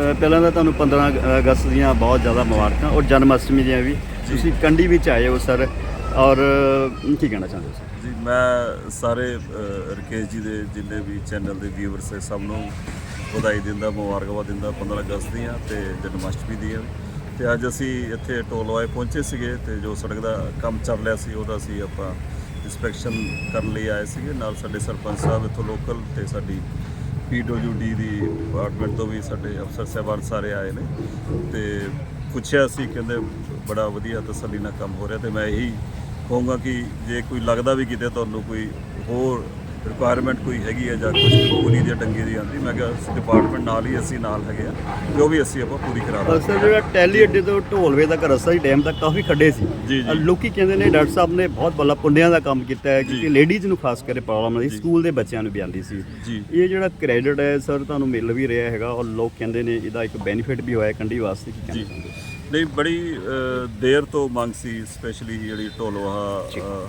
ਪਹਿਲਾਂ ਤਾਂ ਤੁਹਾਨੂੰ 15 ਅ- ਅਗਸਤ ਦੀਆਂ ਬਹੁਤ ਜ਼ਿਆਦਾ ਮੁਬਾਰਕਾਂ ਔਰ ਜਨਮ ਅਸ਼ਟਮੀ ਦੀਆਂ ਵੀ। ਤੁਸੀਂ ਕੰਡੀ ਵਿੱਚ ਆਏ ਹੋ ਸਰ ਔਰ ਕੀ ਕਹਿਣਾ ਚਾਹੁੰਦੇ ਹੋ ਸਰ? ਜੀ ਮੈਂ ਸਾਰੇ ਰਕੇਸ਼ ਜੀ ਦੇ ਜਿੰਨੇ ਵੀ ਚੈਨਲ ਦੇ ਵਿਊਅਰਸ ਹੈ ਸਭ ਨੂੰ ਵਧਾਈ ਦਿੰਦਾ ਮੁਬਾਰਕਬਾਦ ਦਿੰਦਾ 15 ਅਗਸਤ ਦੀਆਂ ਤੇ ਜਨਮ ਅਸ਼ਟਮੀ ਦੀਆਂ ਤੇ ਅੱਜ ਅਸੀਂ ਇੱਥੇ ਟੋਲਵਾਏ ਪਹੁੰਚੇ ਸੀਗੇ ਤੇ ਜੋ ਸੜਕ ਦਾ ਕੰਮ ਚੱਲ ਰਿਹਾ ਸੀ ਉਹਦਾ ਅਸੀਂ ਆਪਾਂ ਇਨਸਪੈਕਸ਼ਨ ਕਰਨ ਲਈ ਆਏ ਸੀਗੇ। ਨਾਲ ਸਾਡੇ ਸਰਪੰਚ ਸਾਹਿਬ ਇੱਥੋਂ ਲੋਕਲ ਤੇ ਸਾਡੀ ਪੀਡਬਲਯੂਡੀ ਦੀ ਡਿਪਾਰਟਮੈਂਟ ਤੋਂ ਵੀ ਸਾਡੇ ਅਫਸਰ ਸਾਹਿਬਾਨ ਸਾਰੇ ਆਏ ਨੇ ਤੇ ਪੁੱਛਿਆ ਸੀ, ਕਹਿੰਦੇ ਬੜਾ ਵਧੀਆ ਤਸੱਲੀ ਨਾਲ ਕੰਮ ਹੋ ਰਿਹਾ ਤੇ ਮੈਂ ਇਹੀ ਕਹੂੰਗਾ ਕਿ ਜੇ ਕੋਈ ਲੱਗਦਾ ਵੀ ਕਿਤੇ ਤੁਹਾਨੂੰ ਕੋਈ ਹੋਰ ਰਿਕੁਆਇਰਮੈਂਟ ਕੋਈ ਹੈਗੀ ਹੈ ਜਾਂ ਕੁਝ ਪੂਰੀ ਦੀ ਡੰਗੇ ਦੀ ਆਂਦੀ ਮੈਂ ਕਿਹਾ ਡਿਪਾਰਟਮੈਂਟ ਨਾਲ ਹੀ ਅਸੀਂ ਨਾਲ ਹੈਗੇ ਆ ਜੋ ਵੀ ਅਸੀਂ ਆਪਾਂ ਪੂਰੀ ਕਰਾ ਦਾਂਗੇ। ਸਰ ਜਿਹੜਾ ਟੈਲੀ ਅੱਡੇ ਤੋਂ ਢੋਲਵੇ ਤੱਕ ਰਸਤਾ ਹੀ ਡੈਮ ਤੱਕ ਕਾਫੀ ਖੱਡੇ ਸੀ। ਜੀ, ਲੋਕੀ ਕਹਿੰਦੇ ਨੇ ਡਾਕਟਰ ਸਾਹਿਬ ਨੇ ਬਹੁਤ ਬੱਲਾ ਪੁੰਡਿਆਂ ਦਾ ਕੰਮ ਕੀਤਾ ਹੈ ਕਿਉਂਕਿ। ਲੇਡੀਜ਼ ਨੂੰ ਖਾਸ ਕਰਕੇ ਪ੍ਰੋਬਲਮ ਜੀ। ਸਕੂਲ ਦੇ ਬੱਚਿਆਂ ਨੂੰ ਵੀ ਆਉਂਦੀ ਸੀ। ਜੀ। ਇਹ ਜਿਹੜਾ ਕ੍ਰੈਡਿਟ ਹੈ ਸਰ ਤੁਹਾਨੂੰ ਮਿਲ ਵੀ ਰਿਹਾ ਹੈਗਾ ਔਰ ਲੋਕ ਕਹਿੰਦੇ ਨੇ ਇਹਦਾ ਇੱਕ ਬੈਨੀਫਿਟ ਵੀ ਹੋਇਆ ਕੰਡੀ ਵਾਸਤੇ ਕੀ ਕਹਿਣਾ ਜੀ? ਨਹੀਂ ਬੜੀ ਅ, ਦੇਰ ਤੋਂ ਮੰਗ ਸੀ ਸਪੈਸ਼ਲੀ ਜਿਹੜੀ ਅ,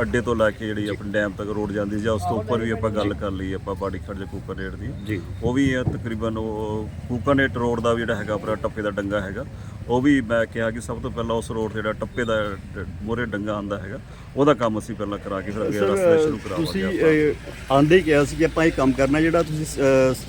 ਅੱਡੇ ਤੋਂ ਲੈ ਕੇ ਜਿਹੜੀ ਆਪਣੀ ਡੈਮ ਤੱਕ ਰੋਡ ਜਾਂਦੀ ਜਾਂ ਉਸ ਤੋਂ ਉੱਪਰ ਵੀ ਆਪਾਂ ਗੱਲ ਕਰ ਲਈ ਆਪਾਂ ਬਾੜੀ ਖੜ ਜਾ ਕੂਪਰ ਰੇਡ ਦੀ। ਜੀ। ਉਹ ਵੀ ਹੈ ਤਕਰੀਬਨ ਉਹ ਕੂਕਰਨੇਟ ਰੋਡ ਦਾ ਵੀ ਜਿਹੜਾ ਹੈਗਾ ਆਪਣਾ ਟੱਪੇ ਦਾ ਡੰਗਾ ਹੈਗਾ। ਉਹ ਵੀ ਮੈਂ ਕਿਹਾ ਕਿ ਸਭ ਤੋਂ ਪਹਿਲਾਂ ਉਸ ਰੋਡ ਤੇ ਜਿਹੜਾ ਟੱਪੇ ਦਾ ਮੋਰੇ ਡੰਗਾ ਆਂਦਾ ਹੈਗਾ ਉਹਦਾ ਕੰਮ ਅਸੀਂ ਪਹਿਲਾਂ ਕਰਾ ਕੇ ਫਿਰ ਅੱਗੇ ਰਸਤਾ ਸ਼ੁਰੂ ਕਰਾਵਾਂਗੇ ਤੁਸੀਂ ਆਂਦੇ ਹੀ ਕਿਹਾ ਸੀ ਕਿ ਆਪਾਂ ਇਹ ਕੰਮ ਕਰਨਾ ਜਿਹੜਾ ਤੁਸੀਂ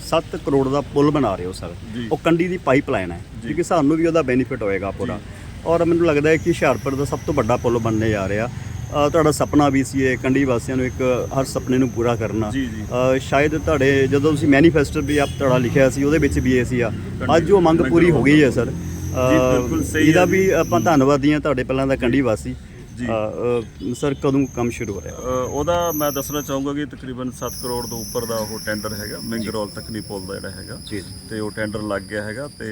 7 ਕਰੋੜ ਦਾ ਪੁਲ ਬਣਾ ਰਹੇ ਹੋ ਸਰ। ਉਹ ਕੰਡੀ ਦੀ ਪਾਈਪਲਾਈਨ ਹੈ। ਕਿਉਂਕਿ ਸਾਨੂੰ ਵੀ ਉਹਦਾ ਬੈਨੀਫਿਟ ਹੋਏਗਾ ਪੂਰਾ। ਔਰ ਮੈਨੂੰ ਲੱਗਦਾ ਹੈ ਕਿ ਹੁਸ਼ਿਆਰਪੁਰ ਦਾ ਸਭ ਤੋਂ ਵੱਡਾ ਪੁਲ ਬਣਨੇ ਜਾ ਰਿਹਾ। ਤੁਹਾਡਾ ਸੁਪਨਾ ਵੀ ਸੀ ਇਹ ਕੰਡੀ ਵਾਸੀਆਂ ਨੂੰ ਇੱਕ ਹਰ ਸੁਪਨੇ ਨੂੰ ਪੂਰਾ ਕਰਨਾ ਜੀ, ਜੀ। ਅਹ, ਸ਼ਾਇਦ ਤੁਹਾਡੇ ਜਦੋਂ ਤੁਸੀਂ ਮੈਨੀਫੈਸਟੋ ਵੀ ਆਪ ਤੁਹਾਡਾ ਲਿਖਿਆ ਸੀ ਉਹਦੇ ਵਿੱਚ ਵੀ ਇਹ ਸੀ ਆ ਅੱਜ ਉਹ ਮੰਗ ਪੂਰੀ ਹੋ ਗਈ ਹੈ ਸਰ ਬਿਲਕੁਲ ਸਹੀ ਇਹਦਾ। ਵੀ ਆਪਾਂ ਧੰਨਵਾਦੀ ਹਾਂ ਤੁਹਾਡੇ ਪਹਿਲਾਂ ਦਾ ਕੰਡੀ ਵਾਸੀ ਜੀ। ਸਰ ਕਦੋਂ ਕੰਮ ਸ਼ੁਰੂ ਹੋ ਰਿਹਾ ਉਹਦਾ ਮੈਂ ਦੱਸਣਾ ਚਾਹੂੰਗਾ ਕਿ ਤਕਰੀਬਨ 7 ਕਰੋੜ ਤੋਂ ਉੱਪਰ ਦਾ ਉਹ ਟੈਂਡਰ ਹੈਗਾ ਮਿੰਗਰੋਲ ਤਕਨੀ ਪੁਲ ਦਾ ਜਿਹੜਾ ਹੈਗਾ ਜੀ ਤੇ ਉਹ ਟੈਂਡਰ ਲੱਗ ਗਿਆ ਹੈਗਾ ਤੇ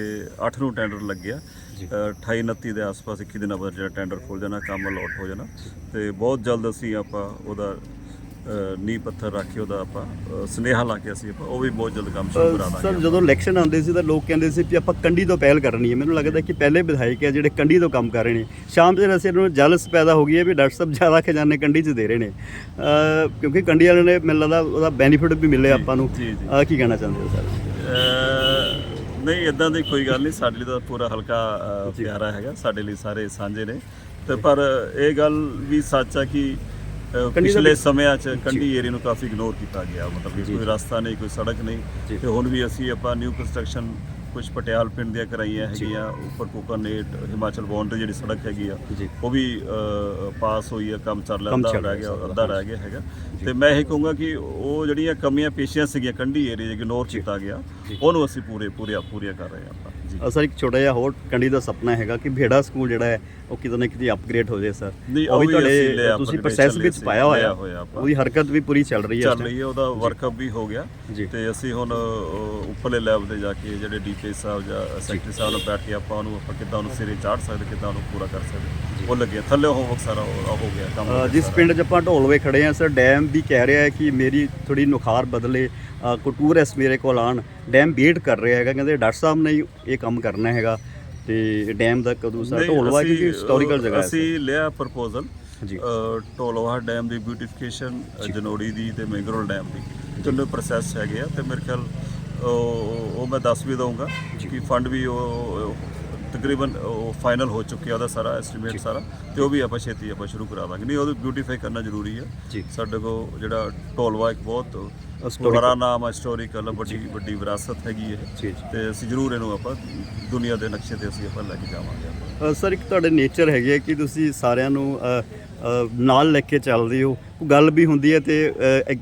8 ਨੂੰ ਟੈਂਡਰ ਲੱਗਿਆ। 28 29 ਦੇ ਆਸ-ਪਾਸ 21 ਦਿਨਾਂ ਬਾਅਦ ਜਿਹੜਾ ਟੈਂਡਰ ਖੁੱਲ ਜਾਣਾ ਕੰਮ ਅਲਾਟ ਹੋ ਜਾਣਾ। ਤੇ ਬਹੁਤ ਜਲਦ ਅਸੀਂ ਆਪਾਂ ਉਹਦਾ ਨੀ ਪੱਥਰ ਰੱਖ ਕੇ ਉਹਦਾ ਆਪਾਂ ਸੁਨੇਹਾ ਲਾ ਕੇ ਅਸੀਂ ਆਪਾਂ ਉਹ ਵੀ ਬਹੁਤ ਜਲਦ ਕੰਮ ਸ਼ੁਰੂ ਕਰਾ ਸਰ ਦਾਂਗੇ ਜਦੋਂ ਇਲੈਕਸ਼ਨ ਆਉਂਦੇ ਸੀ ਤਾਂ ਲੋਕ ਕਹਿੰਦੇ ਸੀ ਕਿ ਆਪਾਂ ਕੰਡੀ ਤੋਂ ਪਹਿਲ ਕਰਨੀ ਹੈ। ਮੈਨੂੰ ਲੱਗਦਾ ਕਿ ਪਹਿਲੇ ਵਿਧਾਇਕ ਹੈ ਜਿਹੜੇ ਕੰਡੀ ਤੋਂ ਕੰਮ ਕਰ ਰਹੇ ਨੇ। ਸ਼ਾਮ ਦੇ ਰਸੇ ਨੂੰ ਜਲਸ ਪੈਦਾ ਹੋ ਗਈ ਹੈ ਵੀ ਡਾਕਟਰ ਸਾਹਿਬ ਜ਼ਿਆਦਾ ਖਜ਼ਾਨੇ ਕੰਡੀ 'ਚ ਦੇ ਰਹੇ ਨੇ। ਕਿਉਂਕਿ ਕੰਡੀ ਵਾਲਿਆਂ ਨੇ ਮੈਨੂੰ ਲੱਗਦਾ ਉਹਦਾ ਬੈਨੀਫਿਟ ਵੀ ਮਿਲੇ ਆਪਾਂ ਨੂੰ। ਕੀ ਕਹਿਣਾ ਚਾਹੁੰਦੇ ਹੋ ਸਰ? ਨਹੀਂ ਇਦਾਂ ਦੀ ਕੋਈ ਗੱਲ ਨਹੀਂ। ਸਾਡੇ ਲਈ ਤਾਂ ਪੂਰਾ ਹਲਕਾ ਅ। ਪਿਆਰਾ ਹੈਗਾ। ਸਾਡੇ ਲਈ ਸਾਰੇ ਸਾਂਝੇ ਨੇ। ਤੇ ਪਰ ਇਹ ਗੱਲ ਵੀ ਸੱਚ ਆ ਕਿ ਅ, ਪਿਛਲੇ ਸਮਿਆਂ 'ਚ ਕੰਢੀ ਏਰੀਆ ਨੂੰ ਕਾਫੀ ਇਗਨੋਰ ਕੀਤਾ ਗਿਆ। ਮਤਲਬ ਕਿ। ਕੋਈ ਰਸਤਾ ਨਹੀਂ ਕੋਈ ਸੜਕ। ਨਹੀਂ। ਤੇ ਹੁਣ ਵੀ ਅਸੀਂ ਆਪਾਂ ਨਿਊ ਕੰਸਟਰਕਸ਼ਨ ਕੁਝ ਪਟਿਆਲ ਪਿੰਡ ਦੀਆਂ ਕਰਾਈਆਂ ਹੈਗੀਆਂ। ਉੱਪਰ ਕੋਕਰਨੇਟ ਹਿਮਾਚਲ ਬਾਉਂਡਰੀ ਜਿਹੜੀ ਸੜਕ ਹੈਗੀ ਆ ਜੀ। ਉਹ ਵੀ ਅ, ਪਾਸ ਹੋਈ ਹੈ ਕੰਮ ਚੱਲ ਰਿਹਾ ਕੰਮ ਅੱਧਾ ਚੱਲ ਰਹਿ ਰਿਹਾ ਗਿਆ ਸਰ, ਅੱਧਾ ਰਹਿ ਗਿਆ ਹੈਗਾ। ਤੇ ਮੈਂ ਇਹ ਕਹੂੰਗਾ ਕਿ ਉਹ ਜਿਹੜੀਆਂ ਕਮੀਆਂ ਪੇਸ਼ੀਆਂ ਸੀਗੀਆਂ ਕੰਢੀ ਏਰੀਆ ਇਗਨੋਰ ਕੀਤਾ ਗਿਆ। ਉਹਨੂੰ ਅਸੀਂ ਪੂਰੇ ਪੂਰੇ ਪੂਰੀਆਂ ਕਰ ਰਹੇ ਹਾਂ ਆਪਾਂ। ਜੀ। ਸਰ ਇੱਕ ਛੋਟਾ ਜਿਹਾ ਹੋਰ ਕੰਡੀ ਦਾ ਸੁਪਨਾ ਹੈਗਾ ਕਿ ਭੇੜਾ ਸਕੂਲ ਜਿਹੜਾ ਹੈ ਉਹ ਕਿਤੇ ਨਾ ਕਿਤੇ ਅਪਗ੍ਰੇਡ ਹੋ ਜਾਏ ਸਰ। ਨਹੀਂ, ਉਹ ਵੀ ਅਸੀਂ ਲਿਆ, ਤੁਸੀਂ ਪ੍ਰੋਸੈਸ ਵਿੱਚ ਪਾਇਆ ਹੋਇਆ। ਲਿਆ ਹੋਇਆ ਆਪਾਂ। ਉਹਦੀ ਹਰਕਤ ਵੀ ਪੂਰੀ ਚੱਲ ਰਹੀ ਹੈ ਇਸ ਚੱਲ। ਰਹੀ ਹੈ ਉਹਦਾ ਵਰਕਅਪ ਵੀ ਹੋ ਗਿਆ। ਜੀ। ਤੇ ਅਸੀਂ ਹੁਣ ਉੱਪਰਲੇ ਲੈਵਲ ਤੇ ਜਾ ਕੇ ਜਿਹੜੇ ਡੀਪੀ ਸਾਹਿਬ ਜਾਂ ਸੈਕਟਰੀ ਸਾਹਿਬ ਨਾਲ ਬੈਠ ਕੇ ਆਪਾਂ ਉਹਨੂੰ ਆਪਾਂ ਕਿੱਦਾਂ ਉਹਨੂੰ ਸਿਰੇ ਚਾੜ ਸਕਦੇ ਕਿੱਦਾਂ ਉਹਨੂੰ ਪੂਰਾ ਕਰ ਸਕਦੇ। ਉਹ ਲੱਗਿਆ ਥੱਲੇ ਹੋਮਵਰਕ ਸਾਰਾ ਹੋ ਗਿਆ ਕੰਮ ਹੋ ਅ, ਗਿਆ ਜਿਸ ਸਾਰਾ। ਪਿੰਡ 'ਚ ਆਪਾਂ ਢੋਲਵੇ ਖੜੇ ਆ ਸਰ ਡੈਮ ਵੀ ਕਹਿ ਰਿਹਾ ਹੈ ਕਿ ਮੇਰੀ ਥੋੜੀ ਨੁਖਾਰ ਬਦਲੇ ਅ, ਕੋਈ ਟੂਰਿਸਟ ਮੇਰੇ ਕੋਲ ਆਣ ਡੈਮ ਵੇਟ ਕਰ ਰਿਹਾ ਹੈਗਾ ਕਹਿੰਦੇ ਡਾਕਟਰ ਸਾਹਿਬ ਨੇ ਇਹ ਕੰਮ ਕਰਨਾ ਹੈਗਾ ਤੇ ਡੈਮ ਦਾ ਕਦੋਂ ਸਰ ਨਹੀਂ, ਢੋਲਵਾ ਕਿਉਂਕਿ ਹਿਸਟੋਰੀਕਲ ਜਗ੍ਹਾ ਹੈ ਅਸੀਂ ਲਿਆ ਪ੍ਰਪੋਜ਼ਲ ਜੀ। ਢੋਲਵਾ ਡੈਮ ਦੀ ਬਿਊਟੀਫਿਕੇਸ਼ਨ ਜਨੋੜੀ ਦੀ ਤੇ ਮੈਂਗਰੋਲ ਡੈਮ ਦੀ। ਤਿੰਨੇ ਪ੍ਰੋਸੈਸ ਹੈਗੇ ਆ ਤੇ ਮੇਰੇ ਖਿਆਲ ਉਹ ਉਹ ਮੈਂ ਦੱਸ ਵੀ ਦਊਂਗਾ ਕਿ ਫੰਡ ਵੀ ਉਹ ਤਕਰੀਬਨ ਉਹ ਫਾਈਨਲ ਹੋ ਚੁੱਕਿਆ ਉਹਦਾ ਸਾਰਾ ਐਸਟੀਮੇਟ ਸਾਰਾ ਤੇ ਉਹ ਵੀ ਆਪਾਂ ਛੇਤੀ ਆਪਾਂ ਸ਼ੁਰੂ ਕਰਾ ਦਾਂਗੇ ਨਹੀਂ ਉਹਨੂੰ ਬਿਊਟੀਫਾਈ ਕਰਨਾ ਜ਼ਰੂਰੀ ਹੈ ਜੀ। ਸਾਡੇ ਕੋਲ ਜਿਹੜਾ ਢੋਲਵਾ ਇੱਕ ਬਹੁਤ ਬੜਾ ਨਾਮ ਹਿਸਟੋਰੀਕਲ ਵੱਡੀ ਵੱਡੀ ਵਿਰਾਸਤ ਹੈਗੀ ਹੈ ਤੇ ਅਸੀਂ ਜ਼ਰੂਰ ਇਹਨੂੰ ਆਪਾਂ ਦੁਨੀਆ ਦੇ ਨਕਸ਼ੇ ਤੇ ਅਸੀਂ ਆਪਾਂ ਲੈ ਕੇ ਜਾਵਾਂਗੇ। ਸਰ ਇੱਕ ਤੁਹਾਡੇ ਨੇਚਰ ਹੈਗੇ ਕਿ ਤੁਸੀਂ ਸਾਰਿਆਂ ਨੂੰ ਨਾਲ ਲੈ ਕੇ ਚੱਲਦੇ ਹੋ। ਗੱਲ ਵੀ ਹੁੰਦੀ ਹੈ ਤੇ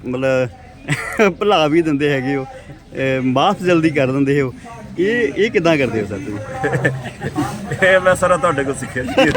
ਮਤਲਬ ਭੁਲਾ ਵੀ ਦਿੰਦੇ ਹੈਗੇ ਹੋ। ਮਾਫ ਜਲਦੀ ਕਰ ਦਿੰਦੇ ਹੋ। ਇਹ ਇਹ ਕਿਦਾਂ ਕਰਦੇ ਹੋ ਸਰ ਤੁਸੀਂ? ਇਹ ਮੈਂ ਸਾਰਾ ਤੁਹਾਡੇ ਕੋਲ ਸਿੱਖਿਆ। ਜੀ